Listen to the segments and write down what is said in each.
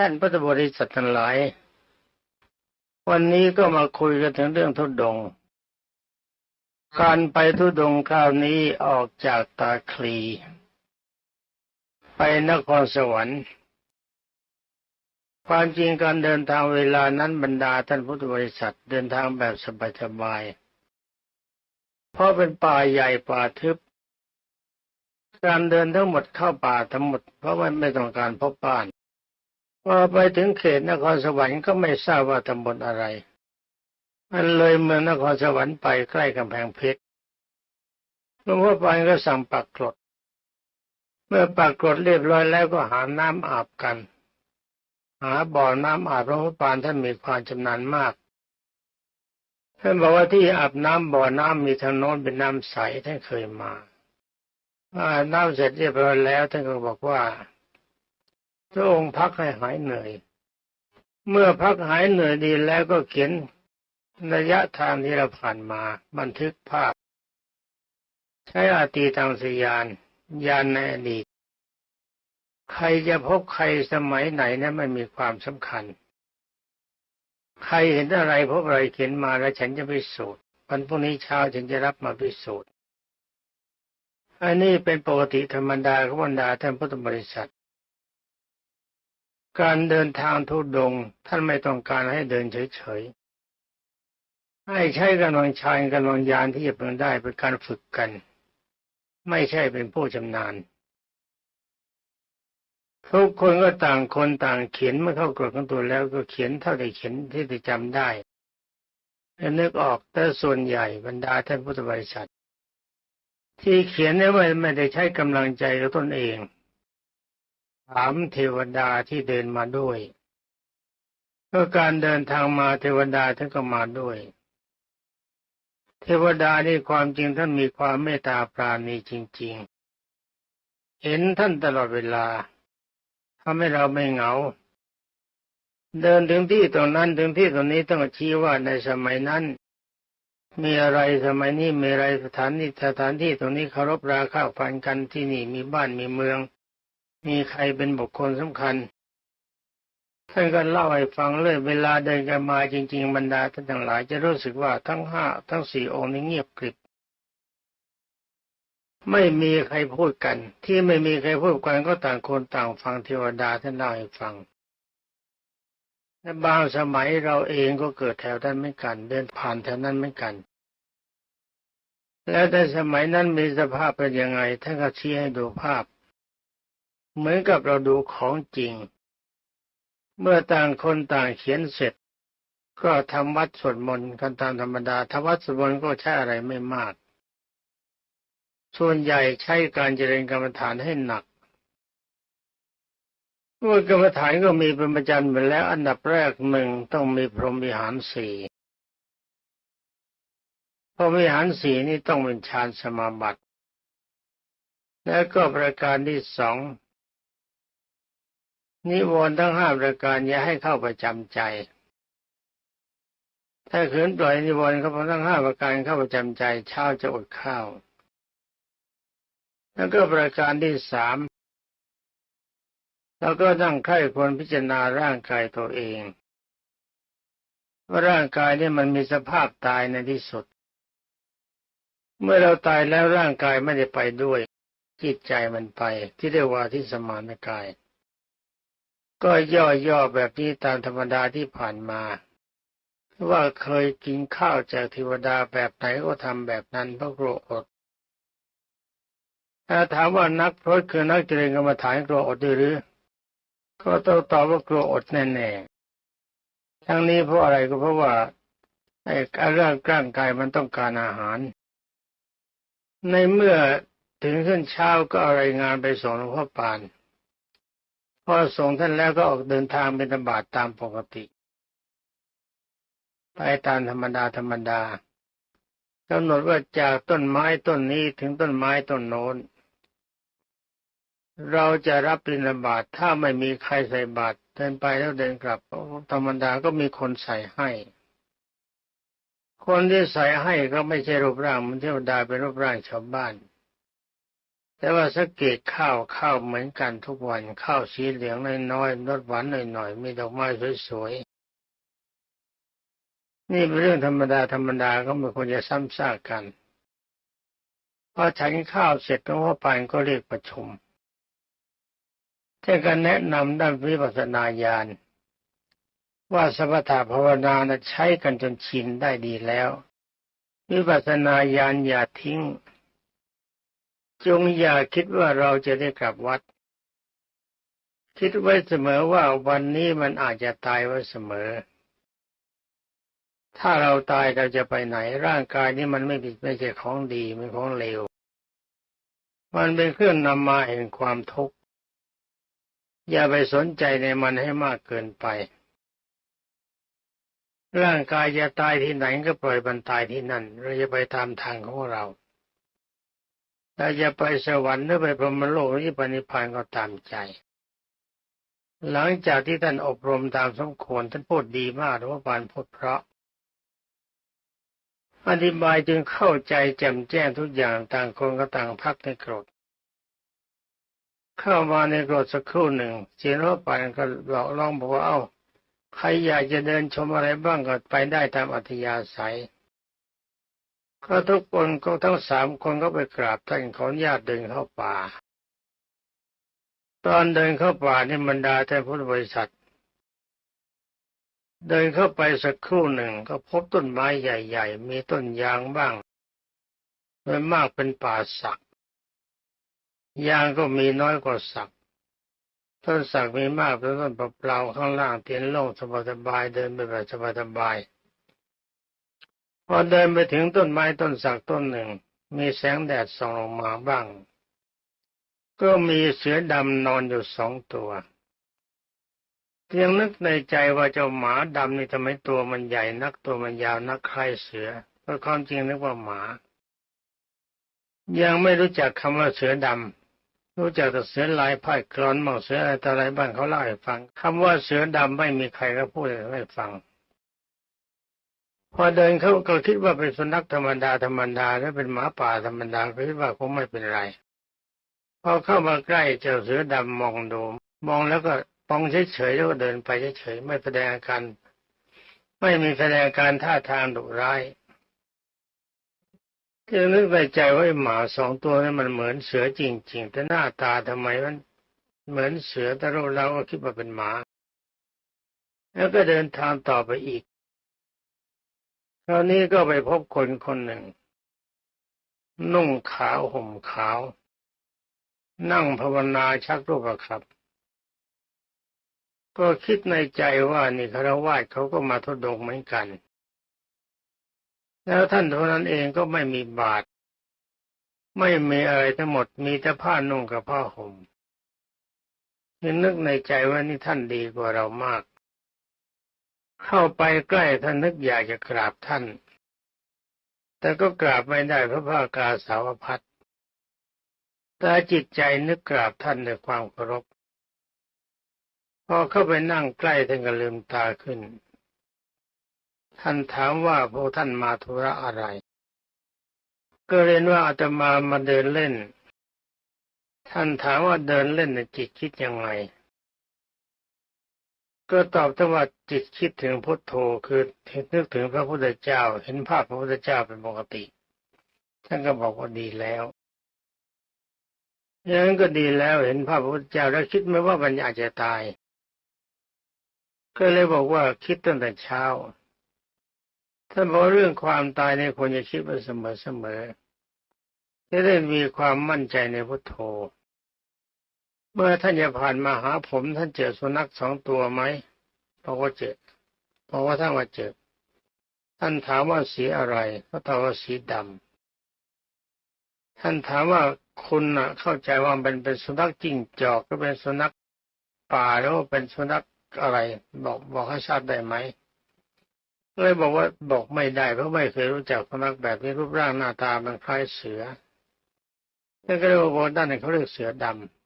ท่านพุทธบริษัททั้งหลาย วันนี้ก็มาคุยกันถึงเรื่องทุดง การไปทุดงค์คราวนี้ออกจากตาคลี ไปนครสวรรค์ ความจริงการเดินทางเวลานั้นบรรดาท่านพุทธบริษัทเดินทางแบบสบายๆ เพราะเป็นป่าใหญ่ป่าทึบ การเดินทั้งหมดเข้าป่าทั้งหมดเพราะว่าไม่ต้องการพบบ้าน พอไปถึงเขตนครสวรรค์ก็ไม่ทราบว่าตำบลอะไร มันเลยเมืองนครสวรรค์ไปใกล้กำแพงเพชรหลวงพ่อปานก็สั่งปักกรด เมื่อปักกรดเรียบร้อยแล้วก็หาน้ำอาบกัน หาบ่อน้ำอาบหลวงพ่อปานท่านมีความชำนาญมากท่านบอกว่าที่อาบน้ำบ่อน้ำมีทางโน้นเป็นน้ำใสท่านเคยมาอาบน้ำเสร็จเรียบร้อยแล้วท่านก็บอกว่า พระองค์พักให้หายเหนื่อย เมื่อพักหายเหนื่อยดีแล้วก็เขียนระยะทางที่เราผ่านมาบันทึกภาพ ใช้อาตีทางสยานยานในอดีต ใครจะพบใครสมัยไหนนะไม่มีความสำคัญ ใครเห็นอะไรพบอะไรเขียนมาแล้วฉันจะพิสูจน์วันพรุ่งนี้เช้าฉันจะรับมาพิสูจน์อันนี้เป็นปกติธรรมดาของบรรดาท่านพุทธบริษัท การเดินทางทุดงท่านไม่ต้องการให้เดินเฉยๆ ให้ใช้กำลังชายกำลังยานที่จะเพิ่งได้เป็นการฝึกกัน ไม่ใช่เป็นผู้ชำนาญ ทุกคนก็ต่างคนต่างเขียนเมื่อเข้ากรดของตัวแล้วก็เขียนเท่าที่เขียนที่จะจำได้และนึกออกแต่ส่วนใหญ่บรรดาท่านพุทธบริษัท ที่เขียนเนี่ยไม่ได้ใช้กำลังใจของตนเอง ถามเทวดาที่เดินมาด้วยก็การเดินทางมาเทวดาท่านก็มาด้วย เทวดานี่ความจริงท่านมีความเมตตาปราณีจริง ๆ เห็นท่านตลอดเวลาทำให้เราไม่เหงา เดินถึงที่ตรงนั้นถึงที่ตรงนี้ต้องชี้ว่าในสมัยนั้น มีอะไรสมัยนี้มีอะไรสถานที่สถานที่ตรงนี้เคารพราข้าฟันกันที่นี่มีบ้านมีเมือง มีใครเป็นบุคคลสำคัญท่านก็เล่าให้ฟังเลยเวลาเดินกันมาจริง ๆ บรรดาท่านทั้งหลายจะรู้สึกว่าทั้งห้าทั้งสี่องค์นี้เงียบกริบ ไม่มีใครพูดกัน ที่ไม่มีใครพูดกันก็ต่างคนต่างฟังเทวดาท่านเล่าให้ฟังและบางสมัยเราเองก็เกิดแถวนั้นเหมือนกัน เดินผ่านแถวนั้นเหมือนกัน แล้วในสมัยนั้นมีสภาพเป็นยังไงท่านก็ชี้ให้ดูภาพ เหมือนกับเราดูของจริง เมื่อต่างคนต่างเขียนเสร็จ ก็ทำวัดสวดมนต์กันตามธรรมดาทำวัดสวดมนต์ก็ใช้อะไรไม่มาก ส่วนใหญ่ใช้การเจริญกรรมฐานให้หนักเมื่อกรรมฐานก็มีเป็นประจำไปแล้ว อันดับแรกหนึ่งต้องมีพรหมวิหารสี่พรหมวิหารสี่นี่ต้องเป็นฌานสมาบัติ แล้วก็ประการที่สอง นิวรณ์ทั้งห้าประการอย่าให้เข้าประจำใจ ถ้าเขืนปล่อยนิวรณ์เขาทั้งห้าประการเข้าประจำใจเช้าจะอดข้าว แล้วก็ประการที่สามเราก็ตั้งใคร่ควรพิจารณาร่างกายตัวเองว่าร่างกายเนี่ยมันมีสภาพตายในที่สุด เมื่อเราตายแล้วร่างกายไม่ได้ไปด้วย จิตใจมันไป ที่เรียกว่าที่สมานกาย ก็ย่อๆแบบนี้ตามธรรมดาที่ผ่านมา ว่าเคยกินข้าวจากเทวดาแบบไหนก็ทำแบบนั้นเพราะกลัวอดถ้าถามว่านักพรตคือนักเจริญกรรมฐานกลัวอดหรือ ก็ต้องตอบว่ากลัวอดแน่ๆ ทั้งนี้เพราะอะไรก็เพราะว่าไอ้ร่างร่างกายมันต้องการอาหาร ในเมื่อถึงขึ้นเช้าก็รายงานไปส่งหลวงพ่อปาน พอส่งท่านแล้วก็ออกเดินทางเป็นธบาตตามปกติไปตามธรรมดาธรรมดากำหนดว่าจากต้นไม้ต้นนี้ถึงต้นไม้ต้นโน้น เราจะรับปริญบาตถ้าไม่มีใครใส่บาตรเดินไปแล้วเดินกลับธรรมดาก็มีคนใส่ให้ คนที่ใส่ให้ก็ไม่ใช่รูปร่างมันเทวดาเป็นรูปร่างชาวบ้าน แต่ว่าสังเกตข้าวข้าวเหมือนกันทุกวันข้าวสีเหลืองน้อยๆรสหวานหน่อยๆมีดอกไม้สวยๆนี่เป็นเรื่องธรรมดาธรรมดาก็ไม่ควรจะซ้ำซากกันพอฉันข้าวเสร็จหลวงพ่อปานก็เรียกประชุมท่านก็แนะนำด้านวิปัสสนาญาณว่าสมถะภาวนาใช้กันจนชินได้ดีแล้ว วิปัสสนาญาณอย่าทิ้ง จงอย่าคิดว่าเราจะได้กลับวัด คิดไว้เสมอว่าวันนี้มันอาจจะตายไว้เสมอ ถ้าเราตายเราจะไปไหน ร่างกายนี้มันไม่ไม่ใช่ของดีมันของเลว มันเป็นเครื่องนำมาแห่งความทุกข์ อย่าไปสนใจในมันให้มากเกินไป ร่างกายจะตายที่ไหนก็ปล่อยมันตายที่นั่น เราจะไปตามทางของเรา เราจะไปสวรรค์หรือไปพรหมโลกหรือไปนิพพานก็ตามใจ หลังจากที่ท่านอบรมตามสมควรท่านพูดดีมากหรือว่าปานพูดเพราะ อธิบายจึงเข้าใจแจ่มแจ้งทุกอย่างต่างคนก็ต่างพักในกรดเข้ามาในกรดสักครู่หนึ่งเสียงรบปานก็บอกร้องบอกว่าเอ้าใครอยากจะเดินชมอะไรบ้างก็ไปได้ตามอัธยาศัย ก็ทุกคนก็ทั้งสามคนก็ไปกราบท่านขออนุญาตเดินเข้าป่า ตอนเดินเข้าป่านี่บรรดาท่านพุทธบริษัท เดินเข้าไปสักครู่หนึ่งก็พบต้นไม้ใหญ่ ๆ มีต้นยางบ้างโดยมากเป็นป่าสัก ยางก็มีน้อยกว่าสัก ต้นสักมีมากเป็นต้นเปล่าๆข้างล่างเตียนโล่งสบายๆเดินไปแบบสบายๆ พอเดินไปถึงต้นไม้ต้นสักต้นหนึ่ง มีแสงแดดส่องลงมาบ้าง ก็มีเสือดำนอนอยู่สองตัวเพียงนึกในใจว่าเจ้าหมาดำนี่ทำไมตัวมันใหญ่นักตัวมันยาวนักใครเสือเพราะความจริงนึกว่าหมา ยังไม่รู้จักคำว่าเสือดำรู้จักแต่เสือลายพ่ายกรอนมั่งเสืออะไรต่ออะไรบ้างเขาเล่าให้ฟังคำว่าเสือดำไม่มีใครก็พูดให้ฟัง พอเดินเขาก็คิดว่าเป็นสุนัขธรรมดาธรรมดาหรือเป็นหมาป่าธรรมดาก็คิดว่าคงไม่เป็นไร พอเข้ามาใกล้เจ้าเสือดำมองดู มองแล้วก็มองเฉยๆแล้วก็เดินไปเฉยๆไม่แสดงอาการไม่มีแสดงการท่าทางดุร้ายจึงนึกในใจว่าหมาสองตัวนั้นมันเหมือนเสือจริง ๆ แต่หน้าตาทำไมมันเหมือนเสือแต่เราเราก็คิดว่าเป็นหมา แล้วก็เดินทางต่อไปอีก คราวนี้ก็ไปพบคนคนหนึ่ง นุ่งขาวห่มขาว นั่งภาวนาชักรูปประครับ ก็คิดในใจว่านี่คารวะเขาก็มาทุดงเหมือนกัน แล้วท่านเท่านั้นเองก็ไม่มีบาตรไม่มีอะไรทั้งหมดมีแต่ผ้านุ่งกับผ้าห่มยังนึกในใจว่านี่ท่านดีกว่าเรามาก เข้าไปใกล้ท่านนึกอยากจะกราบท่าน แต่ก็กราบไม่ได้เพราะผ้ากาสาวพัดแต่จิตใจนึกกราบท่านด้วยความเคารพพอเข้าไปนั่งใกล้ท่านก็ลืมตาขึ้น ท่านถามว่าพวกท่านมาธุระอะไร ก็เรียนว่าอาตมามาเดินเล่น ท่านถามว่าเดินเล่นในจิตคิดยังไง ก็ตอบท่านว่าจิตคิดถึงพุทโธคือนึกถึงพระพุทธเจ้า เห็นภาพพระพุทธเจ้าเป็นปกติ ท่านก็บอกว่าดีแล้วอย่างนั้นก็ดีแล้วเห็นภาพพระพุทธเจ้าแล้วคิดไหมว่ามันอาจจะตาย ก็เลยบอกว่าคิดตั้งแต่เช้าท่านบอกเรื่องความตายในควรจะคิดไว้เสมอเสมอจะได้มีความมั่นใจในพุทโธ เมื่อท่านจะผ่านมาหาผม ท่านเจอสุนัขสองตัวไหมบอกว่าเจอบอกว่าท่านว่าเจอท่านถามว่าสีอะไร ก็ตอบว่าสีดำท่านถามว่าคุณน่ะ เข้าใจว่าเป็นเป็นสุนัขจิ้งจอกก็เป็นสุนัขป่าหรือว่าเป็นสุนัขอะไร บอกบอกให้ทราบได้ไหมเลยบอกว่าบอกไม่ได้เพราะไม่เคยรู้จักพนักแบบนี้รูปร่างหน้าตามันคล้ายเสือนั่นก็เลยบอกด้านนี้เขาเรียกเสือดำ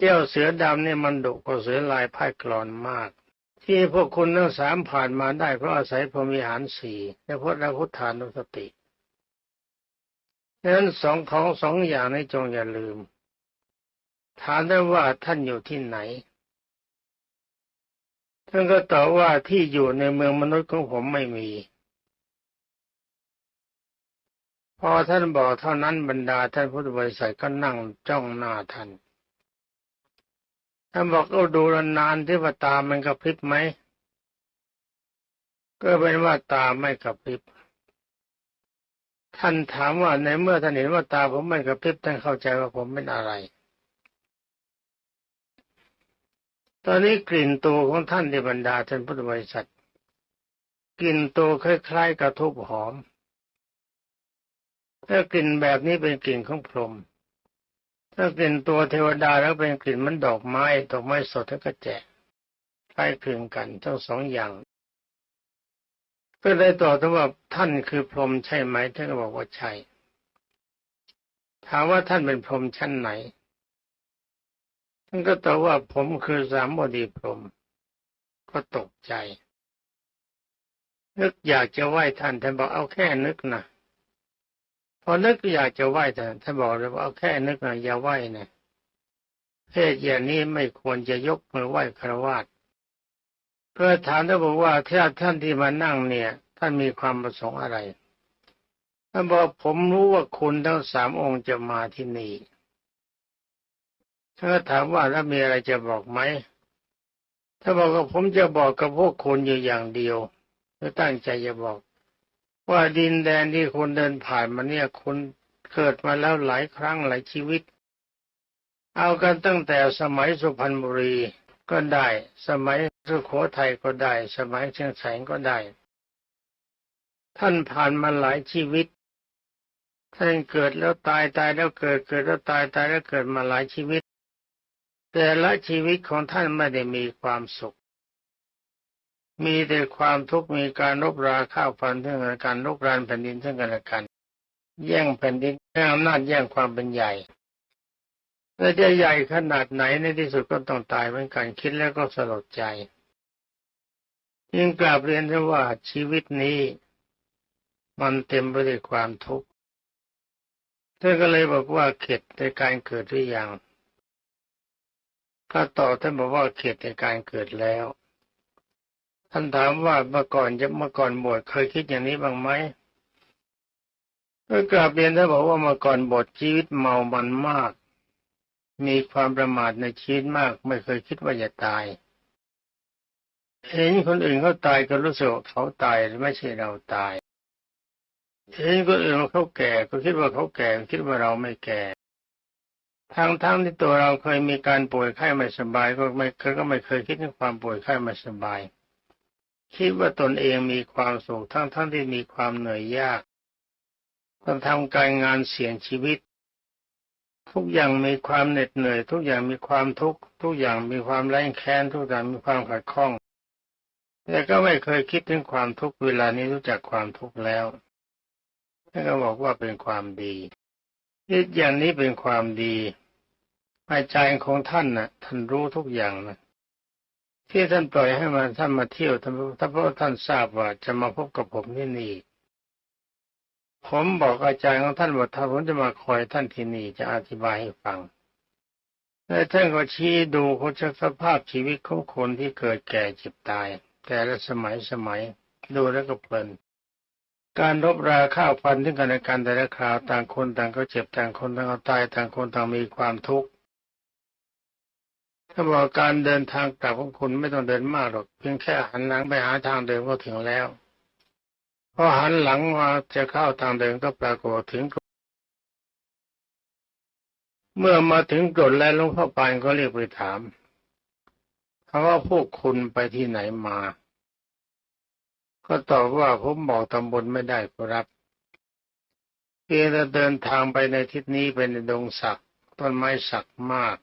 เจ้าเสือดำเนี่ยมันดุกว่าเสือลายพ่ายกรอนมาก ที่พวกคุณทั้งสามผ่านมาได้เพราะอาศัยพรหมิหารสี่และพุทธพุทธานุสติดังนั้นสองของสองอย่างนี้จงอย่าลืม ถามได้ว่าท่านอยู่ที่ไหน ท่านก็ตอบว่าที่อยู่ในเมืองมนุษย์ของผมไม่มี พอท่านบอกเท่านั้นบรรดาท่านพุทธบริษัทก็นั่งจ้องหน้าท่าน ท่านบอกก็ดูนานๆที่ว่าตามันกระพริบไหมก็เป็นว่าตาไม่กระพริบ ท่านถามว่าในเมื่อท่านเห็นว่าตาผมไม่กระพริบท่านเข้าใจว่าผมเป็นอะไร ตอนนี้กลิ่นตัวของท่านในบรรดาท่านพุทธบริษัทกลิ่นตัวคล้ายๆกระทุบหอมถ้ากลิ่นแบบนี้เป็นกลิ่นของพรหม ถ้ากลิ่นตัวเทวดาแล้วเป็นกลิ่นมันดอกไม้ดอกไม้สดแล้วก็แจกคล้ายคลึงกันทั้งสองอย่าง ก็เลยตอบท่านว่าท่านคือพรหมใช่ไหมท่านก็บอกว่าใช่ถามว่าท่านเป็นพรหมชั้นไหนท่านก็ตอบว่าผมคือสามบดีพรหมก็ตกใจ นึกอยากจะไหว้ท่านท่านบอกเอาแค่นึกนะ พอนึกอยากจะไหว้ท่านท่านบอกเลยว่าเอาแค่นึกนะอย่าไหว้นะเพศอย่างนี้ไม่ควรจะยกมือไหว้คารวะเพื่อถามท่านบอกว่าถ้าท่านที่มานั่งเนี่ย ท่านมีความประสงค์อะไรท่านบอกผมรู้ว่าคุณทั้งสามองค์จะมาที่นี่ท่านก็ถามว่าแล้วมีอะไรจะบอกไหมถ้าบอกว่าผมจะบอกกับพวกคุณอยู่อย่างเดียวก็ตั้งใจจะบอก ว่าดินแดนที่คุณเดินผ่านมาเนี่ยคุณเกิดมาแล้วหลายครั้งหลายชีวิต เอากันตั้งแต่สมัยสุพรรณบุรีก็ได้ สมัยสุโขทัยก็ได้ สมัยเชียงแสนก็ได้ ท่านผ่านมาหลายชีวิต ท่านเกิดแล้วตายตายแล้วเกิดเกิดแล้วตายตายแล้วเกิดมาหลายชีวิต แต่ละชีวิตของท่านไม่ได้มีความสุข มีแต่ความทุกข์มีการรบราข้าวฟันทั้งกันการลุกรานแผ่นดินทั้งกันและกัน แย่งแผ่นดินแย่งอำนาจแย่งความเป็นใหญ่และจะใหญ่ขนาดไหนในที่สุดก็ต้องตายเหมือนกันคิดแล้วก็สลดใจยิ่งกราบเรียนว่าชีวิตนี้ มันเต็มไปด้วยความทุกข์ท่านก็เลยบอกว่าเข็ดในการเกิดหรือยังก็ตอบท่านบอกว่าเข็ดในการเกิดแล้ว ท่านถามว่าเมื่อก่อนจะเมื่อก่อนบวชเคยคิดอย่างนี้บ้างไหมก็กราบเรียนท่านบอกว่าเมื่อก่อนบวชชีวิตเมามันมาก มีความประมาทในชีวิตมาก ไม่เคยคิดว่าจะตาย เห็นคนอื่นเขาตายก็รู้สึกเขาตายไม่ใช่เราตายเห็นคนอื่นเขาแก่ก็คิดว่าเขาแก่คิดว่าเราไม่แก่ทั้งทั้งที่ตัวเราเคยมีการป่วยไข้ไม่สบายก็ไม่เคยก็ไม่เคยคิดถึงความป่วยไข้ไม่สบาย คิดว่าตนเองมีความสุขทั้งทั้งที่มีความเหนื่อยยากต้องทำการงานเสี่ยงชีวิต ทุกอย่างมีความเหน็ดเหนื่อย ทุกอย่างมีความทุกข์ทุกอย่างมีความแรงแค้นทุกอย่างมีความขัดข้องแต่ก็ไม่เคยคิดถึงความทุกข์เวลานี้รู้จักความทุกข์แล้วท่านก็บอกว่าเป็นความดีคิดอย่างนี้เป็นความดีอาจารย์ของท่านน่ะ ท่านรู้ทุกอย่างนะ ที่ท่านปล่อยให้มาท่านมาเที่ยวท่านถ้าเพราะท่านทราบว่าจะมาพบกับผมที่นี่ ผมบอกอาจารย์ของท่านว่าถ้าผมจะมาคอยท่านที่นี่จะอธิบายให้ฟังและท่านก็ชี้ดูเขาจะสภาพชีวิตของคนที่เกิดแก่เจ็บตาย แต่ละสมัยสมัยดูแล้วก็เพลินการรบราข้าวฟันถึงกันในการแต่ละคราวต่างคนต่างก็เจ็บต่างคนต่างก็ตายต่างคนต่างมีความทุกข์ ถ้าบอกการเดินทางกลับของคุณไม่ต้องเดินมากหรอก เพียงแค่หันหลังไปหาทางเดินก็ถึงแล้วพอหันหลังมาจะเข้าทางเดินก็ปรากฏถึงกเมื่อมาถึงกฎแล้วหลวงพ่อปานก็เรียกไปถามเขาว่าพวกคุณไปที่ไหนมา ก็ตอบว่าผมบอกตำบลไม่ได้ครับเพียงแต่เดินทางไปในทิศนี้เป็นดงสักต้นไม้สักมาก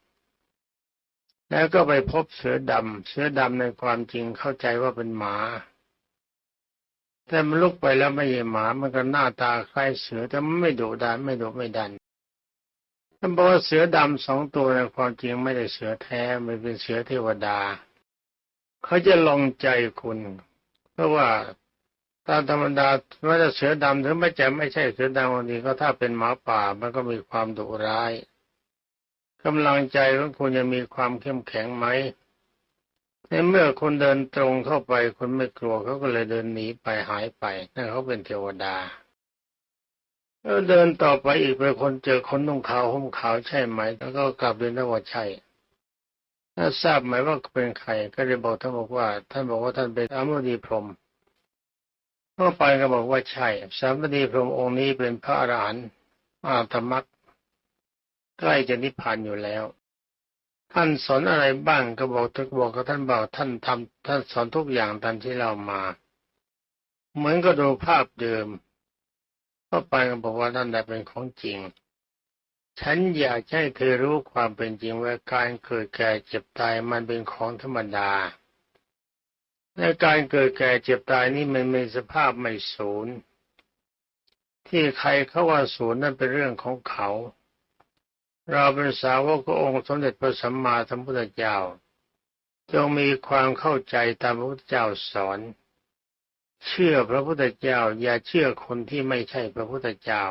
แล้วก็ไปพบเสือดำ เสือดำในความจริงเข้าใจว่าเป็นหมา แต่มันลุกไปแล้วไม่ใช่หมา มันก็หน้าตาคล้ายเสือแต่มันไม่ดุดันไม่ดุไม่ดันท่านบอกว่าเสือดำสองตัวในความจริงไม่ได้เสือแท้มันเป็นเสือเทวดา เขาจะลองใจคุณ เพราะว่าตามธรรมดาแม้แต่เสือดำถึงไม่จะไม่ใช่เสือดำบางทีก็ถ้าเป็นหมาป่ามันก็มีความดุร้าย กำลังใจของคุณจะมีความเข้มแข็งไหมในเมื่อคุณเดินตรงเข้าไปคุณไม่กลัวเขาก็เลยเดินหนีไปหายไปนั่นเขาเป็นเทวดาแล้วเดินต่อไปอีกเป็นคนเจอคนนุ่งขาวห่มขาวใช่ไหม แล้วก็กลับเรียนว่าใช่ถ้าทราบไหมว่าเป็นใครก็เลยบอกท่านบอกว่า ท่านบอกว่าท่านเป็นอามดีพรหมเข้าไปก็บอกว่าใช่สามดีพรหมองค์นี้เป็นพระอรหันต์อาตมัก ใกล้จะนิพพานอยู่แล้ว ท่านสอนอะไรบ้างก็บอกทุกบอกกับท่านบอกท่านทำท่านสอนทุกอย่างตามที่เรามา เหมือนก็ดูภาพเดิมเข้าไปก็บอกว่าท่านได้เป็นของจริง ฉันอยากให้เธอรู้ความเป็นจริงว่าการเกิดแก่เจ็บตายมันเป็นของธรรมดาและการเกิดแก่เจ็บตายนี่มันมีสภาพไม่ศูนย์ที่ใครเขาว่าศูนย์นั่นเป็นเรื่องของเขา เราเป็นสาวกขององค์สมเด็จพระสัมมาสัมพุทธเจ้า จงมีความเข้าใจตามพระพุทธเจ้าสอน เชื่อพระพุทธเจ้า อย่าเชื่อคนที่ไม่ใช่พระพุทธเจ้า